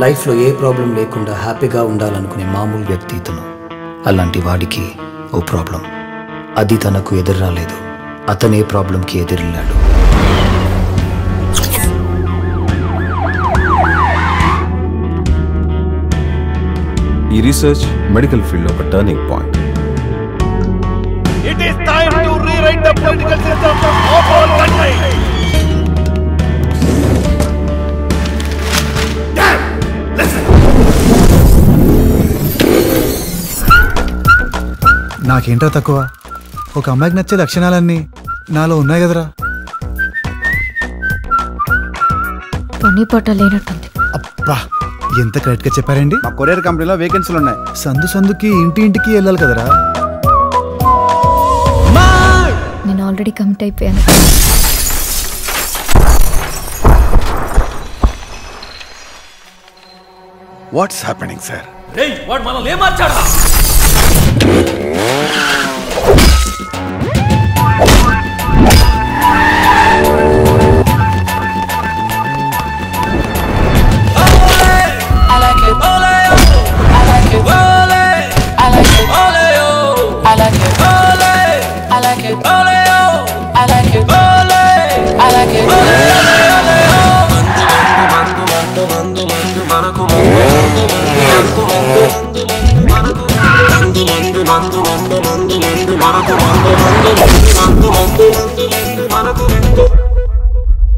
లైఫ్లో ఏ ప్రాబ్లం లేకుండా హ్యాపీగా ఉండాలనుకునే మామూలు వ్యక్తి ఇతను. అలాంటి వాడికి ఓ ప్రాబ్లం. అది తనకు ఎదురు రాలేదు అతనే ప్రాబ్లంకి ఎదురెళ్ళాడు ఈ రీసెర్చ్ మెడికల్ ఫీల్డ్లో ఒక turning point. It is time to rewrite the political system of our country. నాకేంట్రా తక్కువ? ఒక అమ్మాయికి నచ్చే లక్షణాలన్నీ నాలో ఉన్నాయి కదరా. పని పట్ట లేనట్టుంది. అబ్బా ఎంత కరెక్ట్గా చెప్పారండి? మా కొరియర్ కంపెనీలో వేకెన్సీలు ఉన్నాయి సందు సందుకి ఇంటి ఇంటికి వెళ్ళాలి కదరా. నేను ఆల్రెడీ కమిట్ అయిపోయాను. వాట్స్ హ్యాపెనింగ్ సార్ వాడు మనల్ని ఏమార్చాడా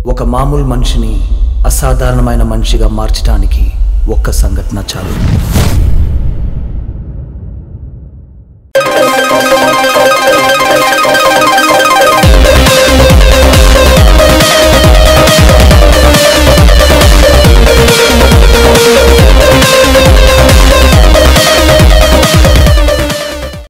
ఒక మామూలు మనిషిని అసాధారణమైన మనిషిగా మార్చడానికి ఒక్క సంఘటన చాలు.